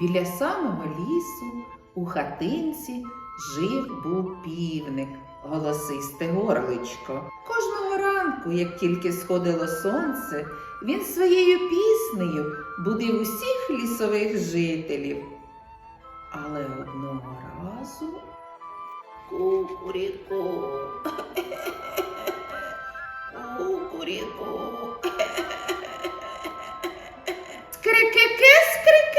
Біля самого лісу у хатинці жив був півник, голосисте горличко. Кожного ранку, як тільки сходило сонце, він своєю піснею будив усіх лісових жителів. Але одного разу кукуріку, кукуріку.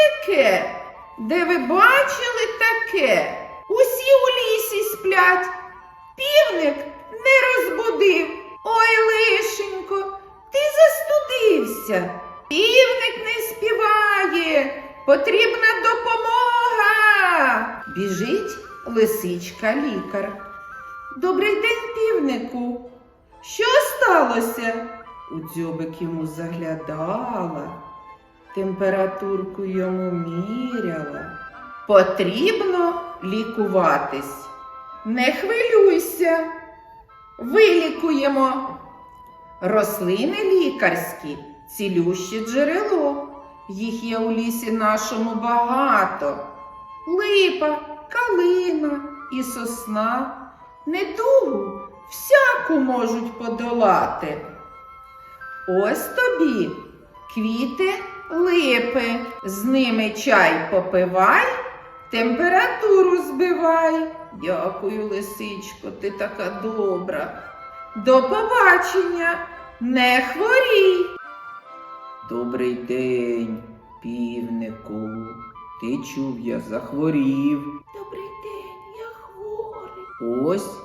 скрикеке, де ви бачили таке? Усі у лісі сплять. Півник не розбудив. Ой, лишенько, ти застудився. Півник не співає. Потрібна допомога. Біжить лисичка лікар. Добрий день, півнику. Що сталося? У дзьобик йому заглядала температурку йому міряла. Потрібно лікуватись. Не хвилюйся. Вилікуємо. Рослини лікарські, цілюще джерело. Їх є у лісі нашому багато. Липа, калина і сосна. Недугу всяку можуть подолати. Ось тобі квіти липи, з ними чай попивай, температуру збивай. Дякую, лисичко, ти така добра. До побачення, не хворій. Добрий день, півнику. Ти чув, я захворів. Добрий день, я хворий. Ось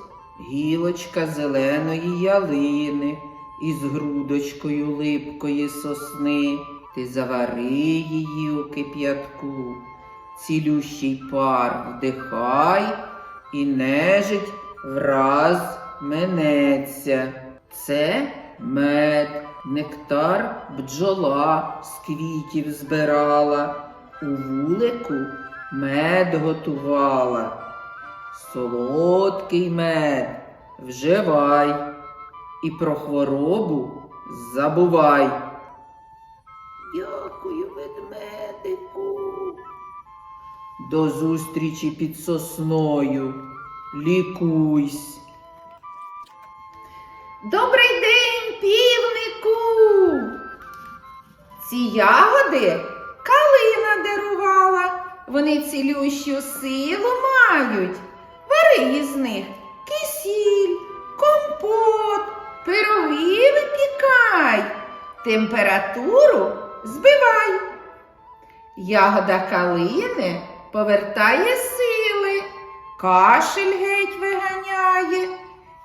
гілочка зеленої ялини із грудочкою липкої сосни. Ти завари її у кип'ятку, цілющий пар вдихай, і нежить враз минеться. Це мед, нектар бджола з квітів збирала, у вулику мед готувала. Солодкий мед вживай і про хворобу забувай. До зустрічі під сосною. Лікуйсь. Добрий день, півнику. Ці ягоди калина дарувала. Вони цілющу силу мають. Вари із них кисіль, компот, пироги випікай, температуру збивай. Ягода калини повертає сили, кашель геть виганяє,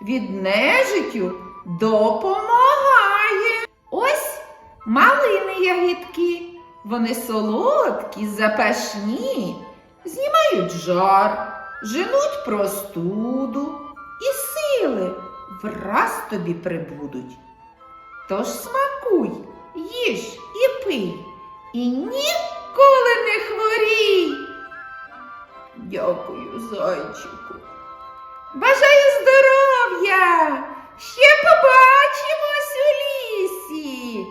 від нежиттю допомагає. Ось малини ягідки, вони солодкі, запашні, знімають жар, женуть простуду і сили враз тобі прибудуть. Тож смакуй, їж і пий, і ніколи Дякую, зайчику. Бажаю здоров'я! Ще побачимось у лісі.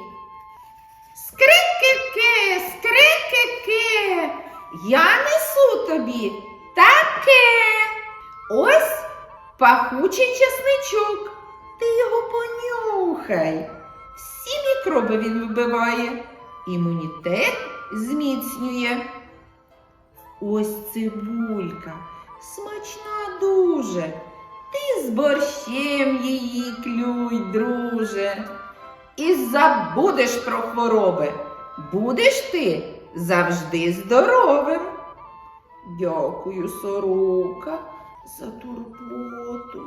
Скрикеке, скрикеке, я несу тобі таке. Ось пахучий чесничок. Ти його понюхай. Всі мікроби він вбиває, імунітет зміцнює. Ось цибулька, смачна дуже. Ти з борщем її клюй, друже. І забудеш про хвороби. Будеш ти завжди здоровим. Дякую, сорока, за турботу.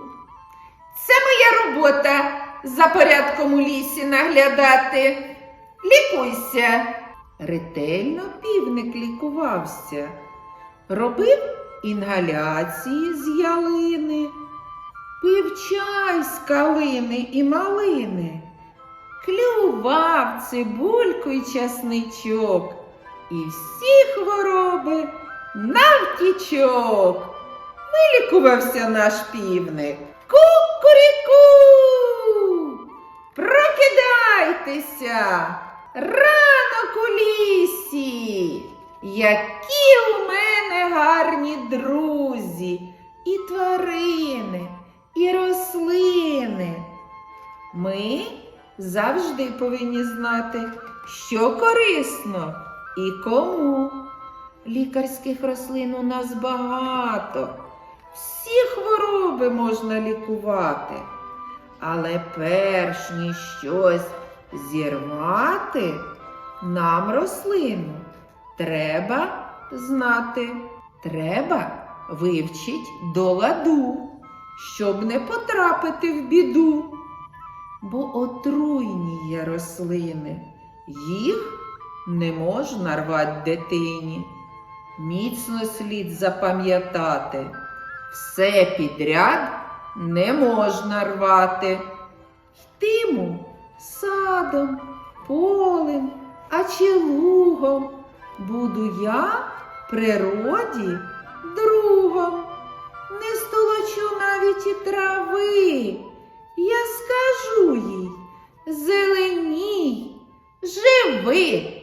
Це моя робота за порядком у лісі наглядати. Лікуйся. Ретельно півник лікувався, робив інгаляції з ялини, пив чай з калини і малини, клював цибульку й часничок, і всі хвороби навтічок. Вилікувався наш півник. Кукуріку! Прокидайтеся! Ранок у лісі! які у мене гарні друзі, і тварини, і рослини. Ми завжди повинні знати, що корисно і кому. Лікарських рослин у нас багато. Всі хвороби можна лікувати. Але перш ніж щось зірвати, нам рослину треба знати. Треба вивчить до ладу, щоб не потрапити в біду. Бо отруйні є рослини, їх не можна рвати дитині. Міцно слід запам'ятати, все підряд не можна рвати. Йтиму садом, полем, а чи лугом буду я природі другом. Не столочу навіть і трави. Я скажу їй, зеленій, живи.